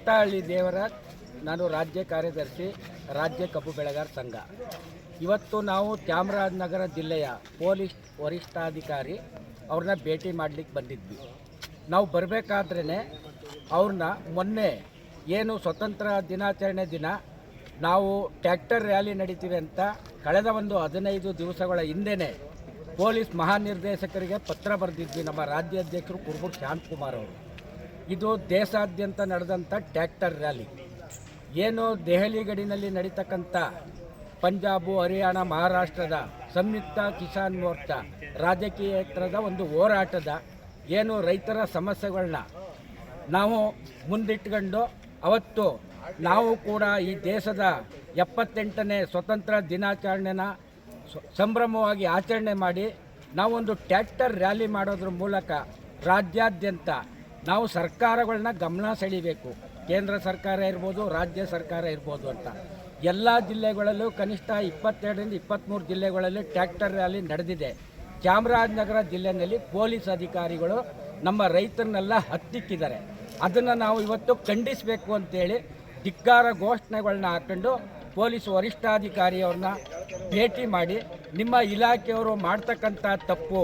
ಹುಟ್ಟಹಳ್ಳಿ ದೇವರಾಜ್, ನಾನು ರಾಜ್ಯ ಕಾರ್ಯದರ್ಶಿ, ರಾಜ್ಯ ಕಬ್ಬು ಬೆಳೆಗಾರ ಸಂಘ. ಇವತ್ತು ನಾವು ಚಾಮರಾಜನಗರ ಜಿಲ್ಲೆಯ ಪೊಲೀಸ್ ವರಿಷ್ಠಾಧಿಕಾರಿ ಅವ್ರನ್ನ ಭೇಟಿ ಮಾಡಲಿಕ್ಕೆ ಬಂದಿದ್ವಿ. ನಾವು ಬರಬೇಕಾದ್ರೇ ಅವ್ರನ್ನ ಮೊನ್ನೆ ಏನು ಸ್ವತಂತ್ರ ದಿನಾಚರಣೆ ದಿನ ನಾವು ಟ್ಯಾಕ್ಟರ್ ರ್ಯಾಲಿ ನಡೀತೀವಿ ಅಂತ ಕಳೆದ ಒಂದು ಹದಿನೈದು ದಿವಸಗಳ ಹಿಂದೆನೇ ಪೊಲೀಸ್ ಮಹಾನಿರ್ದೇಶಕರಿಗೆ ಪತ್ರ ಬರೆದಿದ್ವಿ ನಮ್ಮ ರಾಜ್ಯಾಧ್ಯಕ್ಷರು ಕುರುಬೂರು ಶಾಂತಕುಮಾರ್ ಅವರು. ಇದು ದೇಶಾದ್ಯಂತ ನಡೆದಂಥ ಟ್ರ್ಯಾಕ್ಟರ್ ರ್ಯಾಲಿ. ಏನು ದೆಹಲಿ ಗಡಿನಲ್ಲಿ ನಡೀತಕ್ಕಂಥ ಪಂಜಾಬು, ಹರಿಯಾಣ, ಮಹಾರಾಷ್ಟ್ರದ ಸಂಯುಕ್ತ ಕಿಸಾನ್ ಮೋರ್ಚಾ ರಾಜಕೀಯೇತರದ ಒಂದು ಹೋರಾಟದ ಏನು ರೈತರ ಸಮಸ್ಯೆಗಳನ್ನ ನಾವು ಮುಂದಿಟ್ಕೊಂಡು ಅವತ್ತು ನಾವು ಕೂಡ ಈ ದೇಶದ ಎಪ್ಪತ್ತೆಂಟನೇ ಸ್ವತಂತ್ರ ದಿನಾಚರಣೆನ ಸಂಭ್ರಮವಾಗಿ ಆಚರಣೆ ಮಾಡಿ ನಾವೊಂದು ಟ್ಯಾಕ್ಟರ್ ರ್ಯಾಲಿ ಮಾಡೋದ್ರ ಮೂಲಕ ರಾಜ್ಯಾದ್ಯಂತ ನಾವು ಸರ್ಕಾರಗಳನ್ನ ಗಮನ ಸೆಳೀಬೇಕು. ಕೇಂದ್ರ ಸರ್ಕಾರ ಇರ್ಬೋದು, ರಾಜ್ಯ ಸರ್ಕಾರ ಇರ್ಬೋದು ಅಂತ. ಎಲ್ಲ ಜಿಲ್ಲೆಗಳಲ್ಲೂ ಕನಿಷ್ಠ ಇಪ್ಪತ್ತೆರಡರಿಂದ ಇಪ್ಪತ್ತ್ಮೂರು ಜಿಲ್ಲೆಗಳಲ್ಲಿ ಟ್ರ್ಯಾಕ್ಟರ್ ರ್ಯಾಲಿ ನಡೆದಿದೆ. ಚಾಮರಾಜನಗರ ಜಿಲ್ಲೆಯಲ್ಲಿ ಪೊಲೀಸ್ ಅಧಿಕಾರಿಗಳು ನಮ್ಮ ರೈತರನ್ನೆಲ್ಲ ಹತ್ತಿಕ್ಕಿದ್ದಾರೆ. ಅದನ್ನು ನಾವು ಇವತ್ತು ಖಂಡಿಸಬೇಕು ಅಂತೇಳಿ ಧಿಕ್ಕಾರ ಘೋಷಣೆಗಳನ್ನ ಹಾಕೊಂಡು ಪೊಲೀಸ್ ವರಿಷ್ಠಾಧಿಕಾರಿಯವ್ರನ್ನ ಭೇಟಿ ಮಾಡಿ ನಿಮ್ಮ ಇಲಾಖೆಯವರು ಮಾಡ್ತಕ್ಕಂಥ ತಪ್ಪು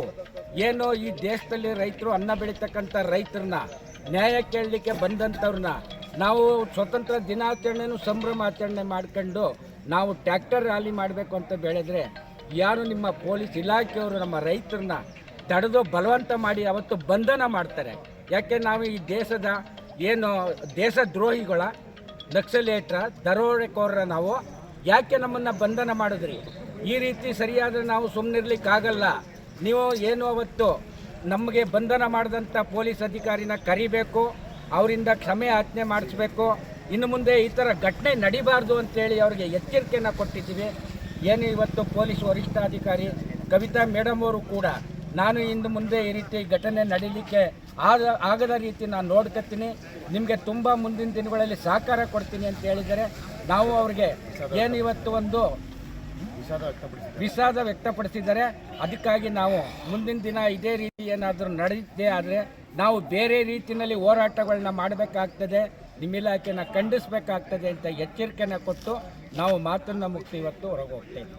ಏನು ಈ ದೇಶದಲ್ಲಿ ರೈತರು ಅನ್ನ ಬೆಳೀತಕ್ಕಂಥ ರೈತರನ್ನ ನ್ಯಾಯ ಕೇಳಲಿಕ್ಕೆ ಬಂದಂಥವ್ರನ್ನ ನಾವು ಸ್ವತಂತ್ರ ದಿನಾಚರಣೆನೂ ಸಂಭ್ರಮ ಆಚರಣೆ ಮಾಡ್ಕೊಂಡು ನಾವು ಟ್ರ್ಯಾಕ್ಟರ್ ರ್ಯಾಲಿ ಮಾಡಬೇಕು ಅಂತ ಬೆಳೆದ್ರೆ ಯಾರು ನಿಮ್ಮ ಪೊಲೀಸ್ ಇಲಾಖೆಯವರು ನಮ್ಮ ರೈತರನ್ನ ತಡೆದು ಬಲವಂತ ಮಾಡಿ ಅವತ್ತು ಬಂಧನ ಮಾಡ್ತಾರೆ. ಯಾಕೆ ನಾವು ಈ ದೇಶದ ಏನು ದೇಶದ್ರೋಹಿಗಳ, ನಕ್ಸಲೇಟ್ರ, ದರೋಡೆಕೋರರ ನಾವು ಯಾಕೆ ನಮ್ಮನ್ನು ಬಂಧನ ಮಾಡಿದ್ರಿ? ಈ ರೀತಿ ಸರಿಯಾದರೆ ನಾವು ಸುಮ್ಮನಿರ್ಲಿಕ್ಕಾಗಲ್ಲ ನೀವು ಏನು ಅವತ್ತು ನಮಗೆ ಬಂಧನ ಮಾಡಿದಂಥ ಪೊಲೀಸ್ ಅಧಿಕಾರಿನ ಕರಿಬೇಕು, ಅವರಿಂದ ಕ್ಷಮೆ ಯಾಚನೆ ಮಾಡಿಸ್ಬೇಕು, ಇನ್ನು ಮುಂದೆ ಈ ಥರ ಘಟನೆ ನಡಿಬಾರ್ದು ಅಂತೇಳಿ ಅವರಿಗೆ ಎಚ್ಚರಿಕೆಯನ್ನು ಕೊಟ್ಟಿದ್ದೀವಿ. ಏನು ಇವತ್ತು ಪೊಲೀಸ್ ವರಿಷ್ಠಾಧಿಕಾರಿ ಕವಿತಾ ಮೇಡಮ್ ಅವರು ಕೂಡ ನಾನು ಇಂದು ಮುಂದೆ ಈ ರೀತಿ ಘಟನೆ ನಡೀಲಿಕ್ಕೆ ಆದ, ಆಗದ ರೀತಿ ನಾನು ನೋಡ್ಕೊತೀನಿ. ನಿಮಗೆ ತುಂಬ ಮುಂದಿನ ದಿನಗಳಲ್ಲಿ ಸಹಕಾರ ಕೊಡ್ತೀನಿ ಅಂತ ಹೇಳಿದರೆ ನಾವು ಅವ್ರಿಗೆ ಏನು ಇವತ್ತು ಒಂದು ವಿಷಾದ ವ್ಯಕ್ತಪಡಿಸಿದ್ದಾರೆ. ಅದಕ್ಕಾಗಿ ನಾವು ಮುಂದಿನ ದಿನ ಇದೇ ರೀತಿ ಏನಾದರೂ ನಡೆದಿದ್ದೇ ಆದರೆ ನಾವು ಬೇರೆ ರೀತಿಯಲ್ಲಿ ಹೋರಾಟಗಳನ್ನ ಮಾಡಬೇಕಾಗ್ತದೆ. ನಿಮ್ಮ ಇಲಾಖೆನ ಖಂಡಿಸಬೇಕಾಗ್ತದೆ ಅಂತ ಎಚ್ಚರಿಕೆನ ಕೊಟ್ಟು ನಾವು ಮಾತನ್ನು ಮುಗಿಸಿ ಇವತ್ತು ಹೊರಗೆ ಹೋಗ್ತೇವೆ.